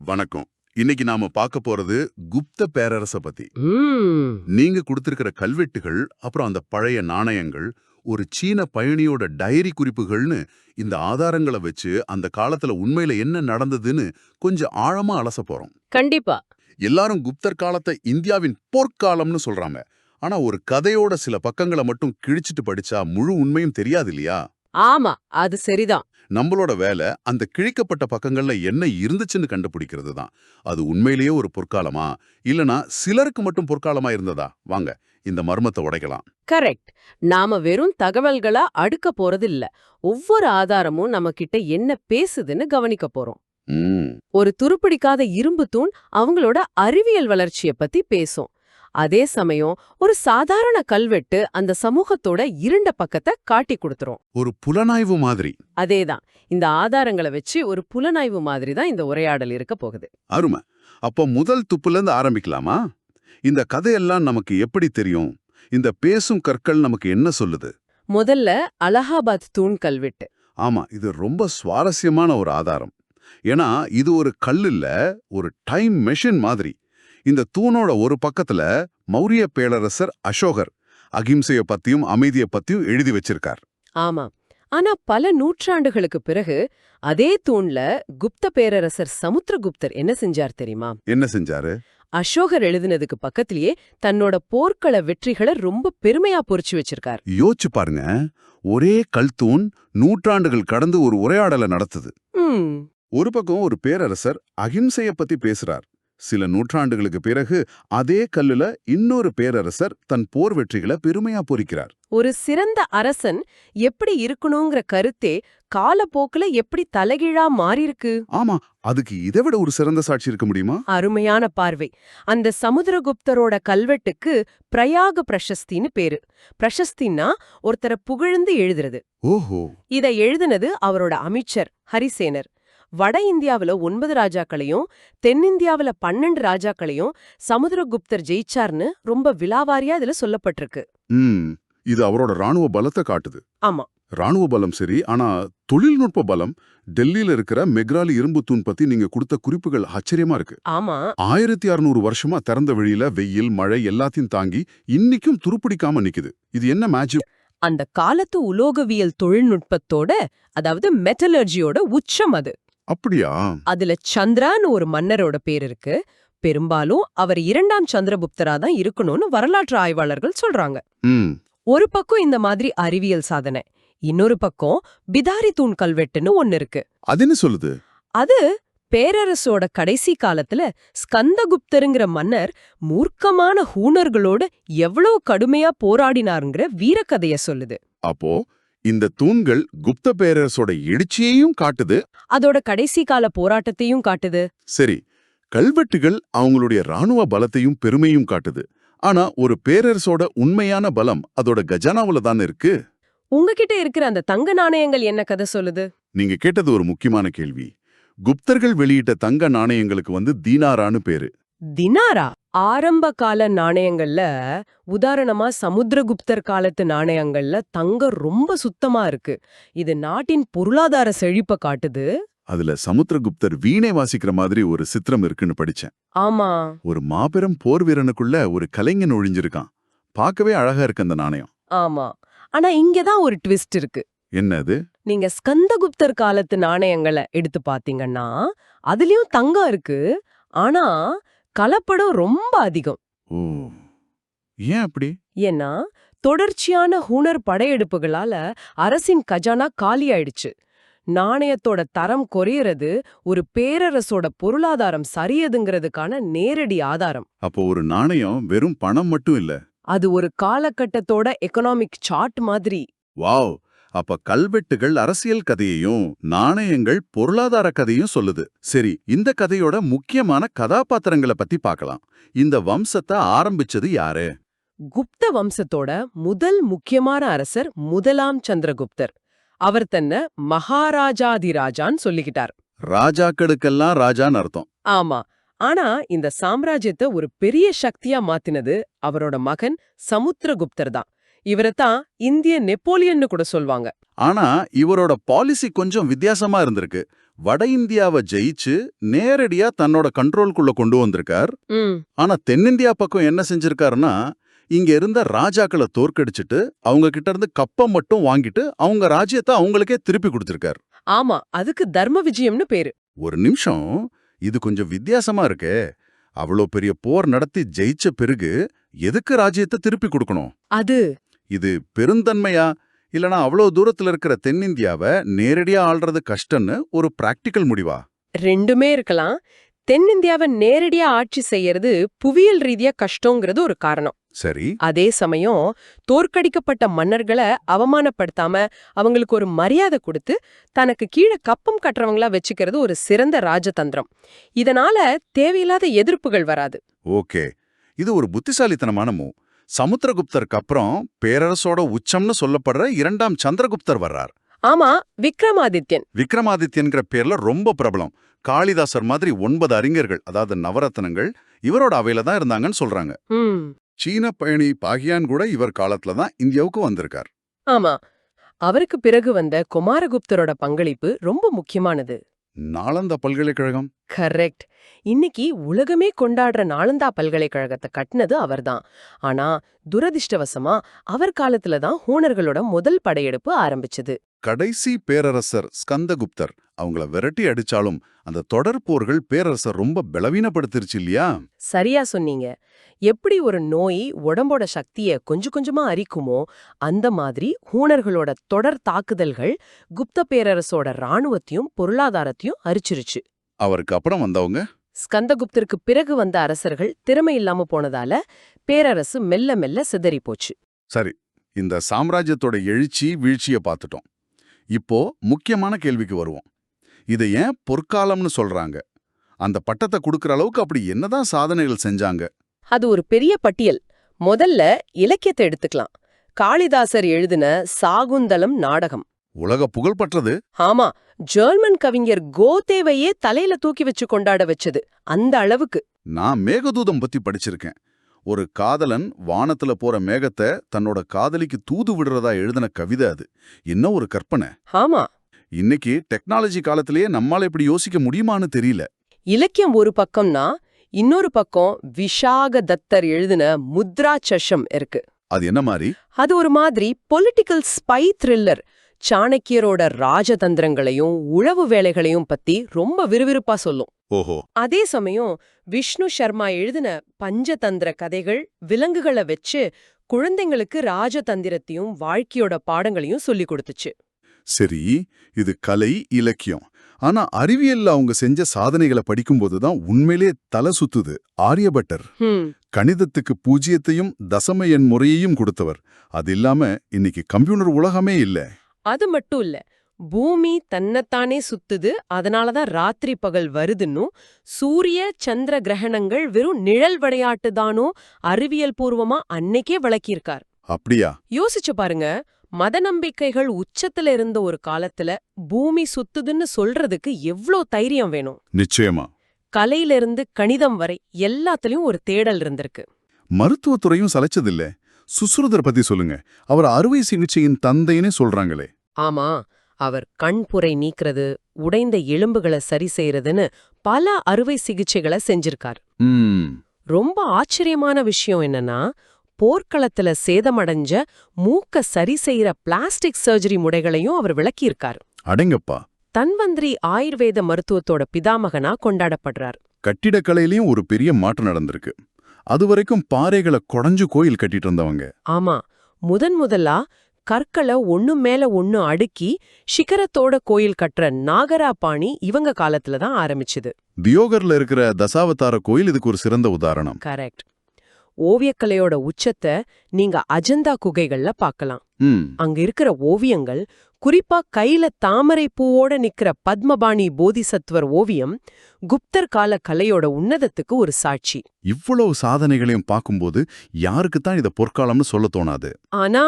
வணக்கம். இன்னைக்கு நாம பார்க்க போறது குப்த பேரரச பத்தி. நீங்க கொடுத்திருக்கிற கல்வெட்டுகள் அப்புறம் அந்த பழைய நாணயங்கள் ஒரு சீன பயணியோட டைரி குறிப்புகள்னு இந்த ஆதாரங்களை வச்சு அந்த காலத்துல உண்மையில என்ன நடந்ததுன்னு கொஞ்சம் ஆழமா அலச போறோம். கண்டிப்பா. எல்லாரும் குப்தர் காலத்தை இந்தியாவின் பொற்காலம்னு சொல்றாங்க. ஆனா ஒரு கதையோட சில பக்கங்களை மட்டும் கிழிச்சிட்டு படிச்சா முழு உண்மையும் தெரியாது இல்லையா? ஆமா அது சரிதான். நம்மளோட வேலை அந்த கிழிக்கப்பட்ட பக்கங்கள்ல என்ன இருந்துச்சுன்னு கண்டுபிடிக்கிறது தான். அது உண்மையிலேயே ஒரு பொற்காலமா? இல்லனா சிலருக்கு மட்டும் பொற்காலமா இருந்ததா? வாங்க இந்த மர்மத்தை உடைக்கலாம். கரெக்ட். நாம வெறும் தகவல்களா அடுக்க போறதில்ல. ஒவ்வொரு ஆதாரமும் நம்ம கிட்ட என்ன பேசுதுன்னு கவனிக்க போறோம். ஒரு துருப்பிடிக்காத இரும்பு தூண் அவங்களோட அறிவியல் வளர்ச்சிய பத்தி பேசும். அதே சமயம் ஒரு சாதாரண கல்வெட்டு அந்த சமூகத்தோட இருண்ட பக்கத்தை காட்டி கொடுத்துரும். ஒரு புலனாய்வு மாதிரி. அதேதான். இந்த ஆதாரங்களை வச்சு ஒரு புலனாய்வு மாதிரி தான் இந்த உரையாடல் இருக்க போகுது. அருமை. அப்ப முதல் துப்புல இருந்து ஆரம்பிக்கலாமா? இந்த கதையெல்லாம் நமக்கு எப்படி தெரியும்? இந்த பேசும் கற்கள் நமக்கு என்ன சொல்லுது? முதல்ல அலகாபாத் தூண் கல்வெட்டு ஆமா இது ரொம்ப சுவாரஸ்யமான ஒரு ஆதாரம். ஏன்னா இது ஒரு கல் இல்ல ஒரு டைம் மெஷின் மாதிரி. இந்த தூணோட ஒரு பக்கத்துல மௌரிய பேரரசர் அசோகர் அகிம்சைய பத்தியும் அமைதிய பத்தியும் எழுதி வச்சிருக்கார். ஆமா. ஆனா பல நூற்றாண்டுகளுக்கு பிறகு அதே தூண்ல குப்த பேரரசர் சமுத்திரகுப்தர் என்ன செஞ்சார் தெரியுமா? என்ன செஞ்சாரு? அசோகர் எழுதினதுக்கு பக்கத்திலேயே தன்னோட போர்க்கள வெற்றிகளை ரொம்ப பெருமையா பொறிச்சு வச்சிருக்கார். யோசிச்சு பாருங்க. ஒரே கல் தூண் நூற்றாண்டுகள் கடந்து ஒரு உரையாடலை நடத்துது. ஒரு பக்கம் ஒரு பேரரசர் அகிம்சைய பத்தி பேசுறார். சில நூற்றாண்டுகளுக்கு பிறகு அதே கல்லுல இன்னொரு பேரரசர் தன் போர் வெற்றிகளை பெருமையா பொறிக்கிறார். ஒரு சிறந்த அரசன் எப்படி இருக்கணுங்கிற கருத்தே காலப்போக்குல எப்படி தலைகீழா மாறியிருக்கு? ஆமா அதுக்கு இதை விட ஒரு சிறந்த சாட்சி இருக்க முடியுமா? அருமையான பார்வை. அந்த சமுத்திரகுப்தரோட கல்வெட்டுக்கு பிரயாக பிரசஸ்தின்னு பேரு. பிரசஸ்தின்னா ஒருத்தரை புகழ்ந்து எழுதுறது. ஓஹோ. இத எழுதினது அவரோட அமைச்சர் ஹரிசேனர். வட இந்தியாவுல ஒன்பது ராஜாக்களையும் தென்னிந்தியாவுல பன்னெண்டு ராஜாக்களையும் சமுத்திரகுப்தர் ஜெயிச்சார்னு ரொம்ப விலாவாரியா இதுல சொல்லப்பட்டிருக்கு. இது அவரோட ராணுவ பலத்தை காட்டுது. ஆமா. ராணுவ பலம் சரி ஆனா தொழில்நுட்ப பலம். டெல்லியில இருக்கிற மெக்ராலி இரும்பு தூண் பத்தி நீங்க கொடுத்த குறிப்புகள் ஆச்சரியமா இருக்கு. ஆமா. ஆயிரத்தி அறுநூறு வருஷமா திறந்த வெளியில வெயில் மழை எல்லாத்தையும் தாங்கி இன்னிக்கும் துருப்பிடிக்காம நிக்குது. இது என்ன மேஜிக் அந்த காலத்து உலோகவியல் தொழில்நுட்பத்தோட அதாவது மெட்டலர்ஜியோட உச்சம் அது. அப்படியா? அதுல சந்திரான்னு ஒரு மன்னரோட பேர் இருக்கு. பெரும்பாலும் அவர் இரண்டாம் சந்திரகுப்தரா தான் இருக்கணும்னு வரலாற்று ஆய்வாளர்கள் சொல்றாங்க. ஒரு பக்கம் இந்த மாதிரி அறிவியல் சாதனை இன்னொரு பக்கம் பிதாரி தூண் கல்வெட்டுன்னு ஒன்னு இருக்கு. அது என்ன சொல்லுது? அது பேரரசோட கடைசி காலத்துல ஸ்கந்தகுப்தருங்கிற மன்னர் மூர்க்கமான ஹூணர்களோட எவ்வளவு கடுமையா போராடினாருங்கிற வீரக்கதைய சொல்லுது. அப்போ இந்த தூண்கள் குப்த பேரரசோட எழுச்சியையும் காட்டுது. அதோட கடைசி கால போராட்டத்தையும் காட்டுது. சரி கல்வெட்டுகள் அவங்களுடைய ராணுவ பலத்தையும் பெருமையும் காட்டுது. ஆனா ஒரு பேரரசோட உண்மையான பலம் அதோட கஜானாவுல தானே இருக்கு? உங்ககிட்ட இருக்கிற அந்த தங்க நாணயங்கள் என்ன கதை சொல்லுது? நீங்க கேட்டது ஒரு முக்கியமான கேள்வி. குப்தர்கள் வெளியிட்ட தங்க நாணயங்களுக்கு வந்து தீனாரான்னு பேரு. தினாரா? ஆரம்ப கால நாணயங்கள்ல உதாரணமா சமுத்திரகுப்தர் காலத்து நாணயங்கள்ல தங்கம் ரொம்ப சுத்தமா இருக்கு. இது நாட்டின் பொருளாதார செழிப்ப காட்டுது. அதுல சமுத்திரகுப்தர் வீணை வாசிக்கிற மாதிரி ஒரு சித்திரம் இருக்குன்னு படிச்சேன். ஆமா. ஒரு மாபெரும் போர் வீரனுக்குள்ள ஒரு கலைஞன் ஒழிஞ்சிருக்கான். பார்க்கவே அழகா இருக்கு அந்த நாணயம். ஆமா. ஆனா இங்கதான் ஒரு ட்விஸ்ட் இருக்கு. என்ன அது? நீங்க ஸ்கந்தகுப்தர் காலத்து நாணயங்களை எடுத்து பாத்தீங்கன்னா அதுலயும் தங்கம் இருக்கு. ஆனா கலப்படம் ரொம்ப அதிகம். ஏன் அப்படி? ஏன்னா தொடர்ச்சியான ஹூனர் படையெடுப்புகளால அரசின் கஜானா காலியாயிடுச்சு நாணயத்தோட தரம் குறையறது ஒரு பேரரசோட பொருளாதாரம் சரியதுங்கிறதுக்கான நேரடி ஆதாரம். அப்போ ஒரு நாணயம் வெறும் பணம் மட்டும் இல்ல? அது ஒரு காலகட்டத்தோட எக்கனாமிக் சார்ட் மாதிரி. வாவ்! அப்ப கல்வெட்டுகள் அரசியல் கதையையும் நாணயங்கள் பொருளாதார கதையும் சொல்லுது. சரி இந்த கதையோட முக்கியமான கதாபாத்திரங்களை பத்தி பார்க்கலாம். இந்த வம்சத்தை ஆரம்பிச்சது யாரு? குப்த வம்சத்தோட முதல் முக்கியமான அரசர் முதலாம் சந்திரகுப்தர். அவர் தன்னை மகாராஜாதிராஜான்னு சொல்லிக்கிட்டார். ராஜாக்களுக்கெல்லாம் ராஜான்னு அர்த்தம். ஆமா. ஆனா இந்த சாம்ராஜ்யத்தை ஒரு பெரிய சக்தியா மாத்தினது அவரோட மகன் சமுத்திரகுப்தர் தான். இவரைத்தான் இந்திய நெப்போலியன்னு கூட சொல்வாங்க. ஆனா இவரோட பாலிசி கொஞ்சம் வித்தியாசமா இருந்திருக்கு. வட இந்தியாவை ஜெயிச்சு நேரடியா தன்னோட கண்ட்ரோல்குள்ள கொண்டு வந்திருக்கார். ஆனா தென்னிந்தியா பக்கம் என்ன செஞ்சிருக்காருன்னா இங்க இருந்த ராஜாக்களை தோற்கடிச்சிட்டு அவங்க கிட்ட இருந்து கப்பம் மட்டும் வாங்கிட்டு அவங்க ராஜ்யத்தை அவங்களுக்கே திருப்பி கொடுத்திருக்கார். ஆமா அதுக்கு தர்ம விஜயம்னு பேரு. ஒரு நிமிஷம் இது கொஞ்சம் வித்தியாசமா இருக்கே. அவ்வளோ பெரிய போர் நடத்தி ஜெயிச்ச பிறகு எதுக்கு ராஜ்யத்தை திருப்பி கொடுக்கணும்? அது இது பெருந்தன்மையா? இல்லனா அவ்வளோ தூரத்துல இருக்கிற தென்னிந்தியாவை நேரடியா ஆள்றது கஷ்டம்னு ஒரு பிராக்டிக்கல் முடிவா? ரெண்டுமே இருக்கலாம். தென்னிந்தியாவை நேரடியா ஆட்சி செய்யறது புவியியல் ரீதியா கஷ்டங்கிறது ஒரு காரணம். சரி. அதே சமயம் தோற்கடிக்கப்பட்ட மன்னர்களை அவமானப்படுத்தாம அவங்களுக்கு ஒரு மரியாதை கொடுத்து தனக்கு கீழே கப்பம் கட்டுறவங்களா வச்சுக்கிறது ஒரு சிறந்த ராஜதந்திரம். இதனால தேவையில்லாத எதிர்ப்புகள் வராது. ஓகே. இது ஒரு புத்திசாலித்தனமான மூவ் சமுத்திரகுப்தருக்கு அப்புறம் பேரரசோட உச்சம்னு சொல்லப்படுற இரண்டாம் சந்திரகுப்தர் வர்றார். ஆமா விக்ரமாதித்யன். விக்ரமாதித்யன்கிற பேர்ல ரொம்ப பிரபலம். காளிதாசர் மாதிரி ஒன்பது அறிஞர்கள் அதாவது நவரத்னங்கள் இவரோட அவையில தான் இருந்தாங்கன்னு சொல்றாங்க. சீன பயணி பாகியான் கூட இவர் காலத்துல தான் இந்தியாவுக்கு வந்திருக்கார். ஆமா. அவருக்கு பிறகு வந்த குமாரகுப்தரோட பங்களிப்பு ரொம்ப முக்கியமானது. நாளந்த பல்கலைக்கழகம்? கரெக்ட். இன்னைக்கு உலகமே கொண்டாடுற நாளந்தா பல்கலைக்கழகத்தை கட்டினது அவர்தான். ஆனா துரதிர்ஷ்டவசமா அவர் காலத்துல தான் ஹூணர்களோட முதல் படையெடுப்பு ஆரம்பிச்சது. கடைசி பேரரசர் ஸ்கந்தகுப்தர். அவங்கள விரட்டி அடிச்சாலும் அந்த தொடர் போர்கள் பேரரசர் ரொம்ப பலவீனப்படுத்திருச்சு இல்லையா? சரியா சொன்னீங்க. எப்படி ஒரு நோய் உடம்போட சக்திய கொஞ்சம் கொஞ்சமா அரிக்குமோ அந்த மாதிரி ஹூணர்களோட தொடர் தாக்குதல்கள் குப்த பேரரசோட ராணுவத்தையும் பொருளாதாரத்தையும் அரிச்சிருச்சு. அவருக்கு அப்புறம் வந்தவங்க? ஸ்கந்தகுப்தருக்கு பிறகு வந்த அரசர்கள் திறமை இல்லாம போனதால பேரரசு மெல்ல மெல்ல சிதறி போச்சு சரி இந்த சாம்ராஜ்யத்தோட எழுச்சி வீழ்ச்சிய பார்த்துட்டோம். இப்போ முக்கியமான கேள்விக்கு வருவோம். இதை ஏன் பொற்காலம்னு சொல்றாங்க? அந்த பட்டத்தை கொடுக்கற அளவுக்கு அப்படி என்னதான் சாதனைகள் செஞ்சாங்க? அது ஒரு பெரிய பட்டியல். முதல்ல இலக்கியத்தை எடுத்துக்கலாம். காளிதாசர் எழுதின சாகுந்தலம் நாடகம். உலக புகழ்பெற்றது. ஆமா ஜெர்மன் கவிஞர் கோதேவையே தலையில தூக்கி வச்சு கொண்டாட வச்சது. அந்த அளவுக்கு. நான் மேகதூதம் பத்தி படிச்சிருக்கேன். ஒரு காதலன் வானத்துல போற மேகத்தை தன்னோட காதலிக்கு தூது விடுறதா எழுதின கவிதை அது. என்ன ஒரு கற்பனை. ஆமா இன்னைக்கு டெக்னாலஜி காலத்திலேயே நம்மால இப்படி யோசிக்க முடியுமான்னு தெரியல. இலக்கியம் ஒரு பக்கம்னா இன்னொரு பக்கம் விஷாக தத்தர் எழுதின முத்ரா சஷம் இருக்கு. அது என்ன மாதிரி அது ஒரு மாதிரி பொலிட்டிக்கல் ஸ்பை த்ரில்லர் சாணக்கியரோட ராஜதந்திரங்களையும் உழவு வேலைகளையும் பத்தி ரொம்ப விறுவிறுப்பா சொல்லும். ஓஹோ. அதே சமயம் விஷ்ணு சர்மா எழுதின பஞ்சதந்திர கதைகள் விலங்குகளை வச்சு குழந்தைங்களுக்கு ராஜதந்திரத்தையும் வாழ்க்கையோட பாடங்களையும் சொல்லி கொடுத்துச்சு. சரி இது கலை இலக்கியம். ஆனா அறிவியல்ல அவங்க செஞ்ச சாதனைகளை படிக்கும்போது தான் உண்மையிலே தலை சுத்துது. ஆரியபட்டர் கணிதத்துக்கு பூஜ்ஜியத்தையும் தசம எண் முறையையும் கொடுத்தவர். அது இல்லாம இன்னைக்கு கம்ப்யூட்டர் உலகமே இல்ல. அது மட்டும் இல்ல. பூமி தன்னைத்தானே சுத்துது. அதனாலதான் ராத்திரி பகல் வருதுன்னும். சூரிய சந்திர கிரகணங்கள் வெறும் நிழல் விளையாட்டு தானோ அறிவியல் பூர்வமா அன்னைக்கே விளக்கியிருக்கார். அப்படியா? யோசிச்சு பாருங்க. மத நம்பிக்கைகள் உச்சத்துல இருந்த ஒரு காலத்துல பூமி சுத்துதுன்னு சொல்றதுக்கு எவ்ளோ தைரியம் வேணும்? நிச்சயமா. கலையிலிருந்து கணிதம் வரை எல்லாத்துலயும் ஒரு தேடல் இருந்திருக்கு. மருத்துவத்துறையும் சலைச்சதில்ல. சுசுருதர் பத்தி சொல்லுங்க. அவர் அறுவை சிகிச்சையின் தந்தைன்னு சொல்றாங்களே. ஆமா. அவர் கண்புரை நீக்கிறது உடைந்த எலும்புகளை சரி செய்யறதுன்னு பல அறுவை சிகிச்சைகளை செஞ்சிருக்கார். ரொம்ப ஆச்சரியமான விஷயம் என்னன்னா போர்க்களத்துல சேதமடைஞ்ச மூக்க சரி செய்யற பிளாஸ்டிக் சர்ஜரி முறைகளையும் அவர் விளக்கியிருக்கார். அடங்கப்பா. தன்வந்திரி ஆயுர்வேத மருத்துவத்தோட பிதாமகனா கொண்டாடப்படுறார். கட்டிடக்கலையிலயும் ஒரு பெரிய மாற்றம் நடந்திருக்கு. அதுவரைக்கும் பாறைகளை குடஞ்சு கோயில் கட்டிட்டு இருந்தவங்க. ஆமா முதன் முதலா கற்களை ஒண்ணு மேல ஒண்ணு அடுக்கி சிகரத்தோட கோயில் கட்டுற நாகரா பாணி இவங்க காலத்துல தான் ஆரம்பிச்சுது. தியோகர்ல இருக்கிற தசாவதார கோயில் இதுக்கு ஒரு சிறந்த உதாரணம். கரெக்ட். ஓவியக்கலையோட உச்சத்தை நீங்க அஜந்தா குகைகள்ல பார்க்கலாம் அங்க இருக்கிற ஓவியங்கள் குறிப்பா கையில தாமரை பூவோட நிக்கிற பத்மபாணி போதிசத்வர் ஓவியம் குப்தர் கால கலையோட உன்னதத்துக்கு ஒரு சாட்சி. இவ்வளவு சாதனைகளையும் பார்க்கும்போது யாருக்கு தான் இத பொற்காலம்னு சொல்ல தோணாது. ஆனா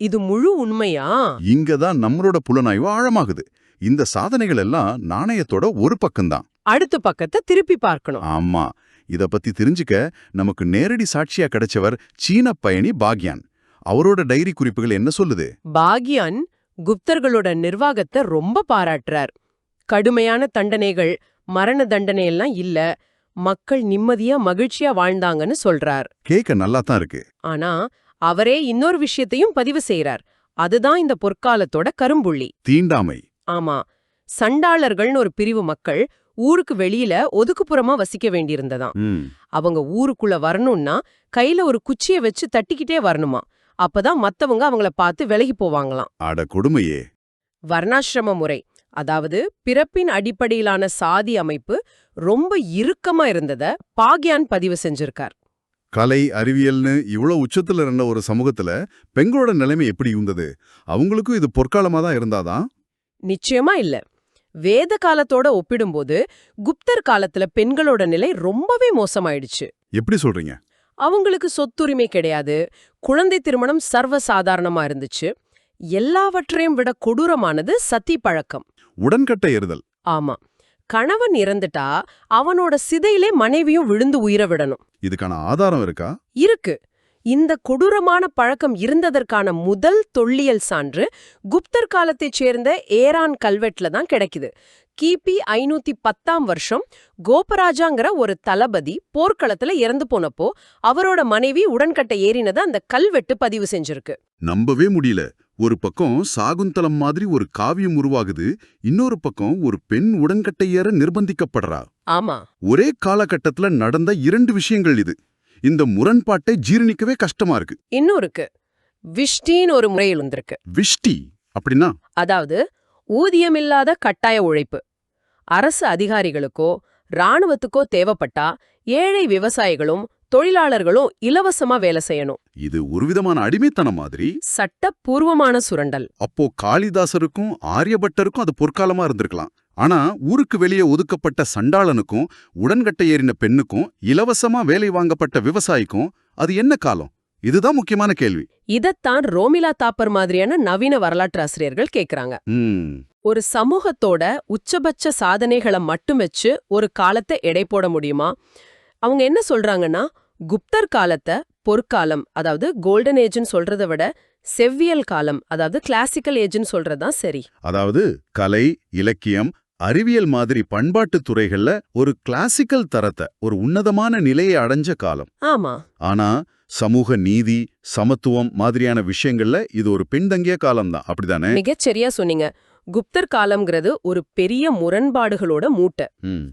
இது முழு உண்மையா? இங்க தான் நம்மளோட புலனாய்வு ஆழமாகுது. இந்த சாதனைகள் எல்லாம் நாணயத்தோட ஒரு பக்கம்தான். அடுத்த பக்கத்தை திருப்பி பார்க்கணும். ஆமா. இத பத்தி தெரிஞ்சுக்க நமக்கு நேரடி சாட்சியா கிடைச்சவர் சீன பயணி பாக்யான். அவரோட டைரி குறிப்புகள் என்ன சொல்லுது? பாக்யான் குப்தர்களோட நிர்வாகத்தை ரொம்ப பாராட்டுறார். கடுமையான தண்டனைகள் மரண தண்டனை எல்லாம் இல்ல மக்கள் நிம்மதியா மகிழ்ச்சியா வாழ்ந்தாங்கன்னு சொல்றார். கேட்க நல்லா தான் இருக்கு. ஆனா அவரே இன்னொரு விஷயத்தையும் பதிவு செய்றார். அதுதான் இந்த பொற்காலத்தோட கரும்புள்ளி. தீண்டாமை. ஆமா சண்டாளர்கள்னு ஒரு பிரிவு மக்கள் ஊருக்கு வெளியில ஒதுக்குப்புறமா வசிக்க வேண்டியிருந்ததாம். அவங்க ஊருக்குள்ள வரணும்னா கையில ஒரு குச்சிய வச்சு தட்டிக்கிட்டே வரணுமா அப்பதான் மத்தவங்க அவங்கள பார்த்து விலகி போவாங்களாம். அட கொடுமையே. வர்ணாசிரம முறை அதாவது பிறப்பின் அடிப்படையிலான சாதி அமைப்பு ரொம்ப இறுக்கமா இருந்தத பாக்யான் பதிவு செஞ்சிருக்கார். கலை அறிவியல்னு இவ்வளவு உச்சத்துல இருந்த ஒரு சமூகத்துல பெண்களோட நிலைமை எப்படி இருந்தது? அவங்களுக்கும் இது பொற்காலமா தான் இருந்தாதான்? நிச்சயமா இல்ல. வேத காலத்தோட ஒப்பிடும்போது குப்தர் காலத்துல பெண்களோட நிலை ரொம்பவே மோசமாயிடுச்சு. எப்படி சொல்றீங்க? அவங்களுக்கு சொத்துரிமை கிடையாது குழந்தை திருமணம் சர்வசாதாரணமா இருந்துச்சு எல்லாவற்றையும் விட கொடூரமானது சதி பழக்கம். உடன்கட்டை எறுதல் ஆமா. கணவன் இறந்துட்டா அவனோட சிதையிலே மனைவியும் விழுந்து உயிர விடணும். இதுக்கான ஆதாரம் இருக்கா? இருக்கு. இந்த கொடூரமான பழக்கம் இருந்ததற்கான முதல் தொல்லியல் சான்று குப்தர் காலத்தைச் சேர்ந்த ஏரான் கல்வெட்டுல தான் கிடைக்குது. கிபி ஐநூத்தி பத்தாம் வருஷம் கோபராஜாங்கிற ஒரு தளபதி போர்க்களத்துல இறந்து போனப்போ அவரோட மனைவி உடன்கட்டை ஏறினதை அந்த கல்வெட்டு பதிவு செஞ்சிருக்கு. நம்பவே முடியல. ஒரு பக்கம் சாகுந்தலம் மாதிரி ஒரு காவியம் உருவாகுது இன்னொரு பக்கம் ஒரு பெண் உடன்கட்டை ஏற நிர்பந்திக்கப்படுறா. ஆமா. ஒரே காலகட்டத்துல நடந்த இரண்டு விஷயங்கள் இது. இந்த முரண்பாட்டை ஜீரணிக்கவே கஷ்டமா இருக்கு. இன்னொருக்கு விஷ்டின்னு ஒரு முறை இருந்திருக்கு விஷ்டி அப்படின்னா? அதாவது ஊதியமில்லாத கட்டாய உழைப்பு. அரசு அதிகாரிகளுக்கோ ராணுவத்துக்கோ தேவைப்பட்டா ஏழை விவசாயிகளும் தொழிலாளர்களும் இலவசமா வேலை செய்யணும். இது ஒரு விதமான அடிமைத்தனம் மாதிரி. சட்டப்பூர்வமான சுரண்டல். அப்போ காளிதாசருக்கும் ஆரியபட்டருக்கும் அது பொற்காலமா இருந்திருக்கலாம். ஆனா ஊருக்கு வெளியே ஒதுக்கப்பட்ட சண்டாளனுக்கும் உடன்கட்டை ஏறின பெண்ணுக்கும் இலவசமா வேலை வாங்கப்பட்ட விவசாயிக்கும் அது என்ன காலம்? இதுதான் முக்கியமான கேள்வி. இதத்தான் ரோமிலா தாப்பர் மாதிரியான நவீன வரலாற்று ஆசிரியர்கள் கேக்குறாங்க. ஒரு சமூகத்தோட உச்சபட்ச சாதனைகளை மட்டும் வச்சு ஒரு காலத்தை எடை போட முடியுமா? அவங்க என்ன சொல்றாங்கன்னா குப்தர் காலத்தை பொற்காலம் அதாவது கோல்டன் ஏஜ்னு சொல்றதை விட செவ்வியல் காலம் அதாவது கிளாசிக்கல் ஏஜ்னு சொல்றதுதான் சரி. அதாவது கலை இலக்கியம் அறிவியல் மாதிரி பண்பாட்டுத் துறைகள்ல ஒரு கிளாசிக்கல் தரத்தை ஒரு உன்னதமான நிலையை அடைஞ்ச காலம். ஆமா. ஆனா சமூக நீதி சமத்துவம் மாதிரியான விஷயங்கள்ல இது ஒரு பின்தங்கிய காலம்தான். அப்படிதானே? மிகச் சரியா சொன்னீங்க. குப்தர் காலம்ங்கிறது ஒரு பெரிய முரண்பாடுகளோட மூட்டை.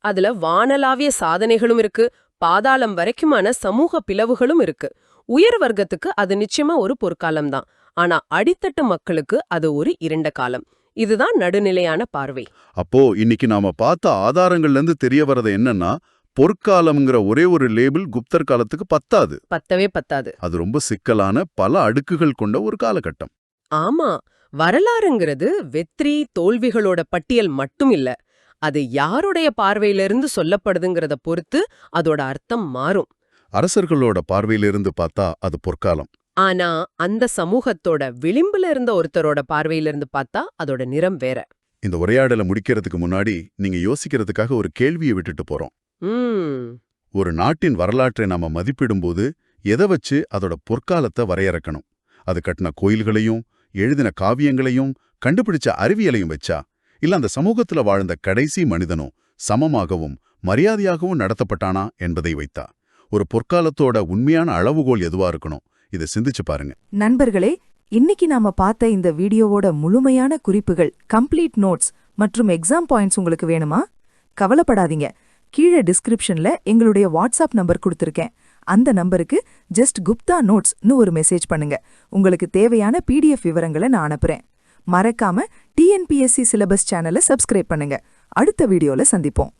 அதுல வானலாவிய சாதனைகளும் இருக்கு. பாதாளம் வரைக்குமான சமூக பிளவுகளும் இருக்கு. உயர் வர்க்கத்துக்கு அது நிச்சயமா ஒரு பொற்காலம் தான் ஆனா அடித்தட்டு மக்களுக்கு அது ஒரு இருண்ட காலம். இதுதான் நடுநிலையான பார்வை. அப்போ இன்னைக்கு நாம பார்த்த ஆதாரங்கள்ல இருந்து தெரிய வர்றது என்னன்னா பொற்காலம்ங்கிற ஒரே ஒரு லேபிள் குப்தர் காலத்துக்கு பத்தாது. பத்தவே பத்தாது. அது ரொம்ப சிக்கலான பல அடுக்குகள் கொண்ட ஒரு காலகட்டம். ஆமா வரலாறுங்கிறது வெற்றி தோல்விகளோட பட்டியல் மட்டும் இல்ல. அது யாருடைய பார்வையிலிருந்து சொல்லப்படுதுங்கிறத பொறுத்து அதோட அர்த்தம் மாறும். அரசர்களோட பார்வையிலிருந்து பார்த்தா அது பொற்காலம். ஆனா அந்த சமூகத்தோட விளிம்புல இருந்த ஒருத்தரோட பார்வையிலிருந்து பார்த்தா அதோட நிறம் வேற. இந்த உரையாடலை முடிக்கிறதுக்கு முன்னாடி நீங்க யோசிக்கிறதுக்காக ஒரு கேள்வியை விட்டுட்டு போறோம். ஒரு நாட்டின் வரலாற்றை நாம மதிப்பிடும்போது எதை வச்சு அதோட பொற்காலத்தை வரையறுக்கணும்? அது கட்டின கோயில்களையும் எழுதின காவியங்களையும் கண்டுபிடிச்ச அறிவியலையும் வச்சா? இல்ல அந்த சமூகத்துல வாழ்ந்த கடைசி மனிதனும் சமமாகவும் மரியாதையாகவும் நடத்தப்பட்டானா என்பதை வைத்தா? ஒரு பொற்காலத்தோட உண்மையான அளவுகோல் எதுவா இருக்கணும்? இதை சிந்திச்சு பாருங்க. நண்பர்களே இன்னைக்கு நாம பார்த்த இந்த வீடியோவோட முழுமையான குறிப்புகள் கம்ப்ளீட் நோட்ஸ் மற்றும் எக்ஸாம் பாயிண்ட்ஸ் உங்களுக்கு வேணுமா? கவலைப்படாதீங்க. கீழே டிஸ்கிரிப்ஷன்ல எங்களுடைய வாட்ஸ்அப் நம்பர் கொடுத்துருக்கேன். அந்த நம்பருக்கு ஜஸ்ட் குப்தா நோட்ஸ்னு ஒரு மெசேஜ் பண்ணுங்க. உங்களுக்கு தேவையான பிடிஎஃப் விவரங்களை நான் அனுப்புறேன். மறக்காம டிஎன்பிஎஸ்சி சிலபஸ் சேனலை சப்ஸ்கிரைப் பண்ணுங்க. அடுத்த வீடியோல சந்திப்போம்.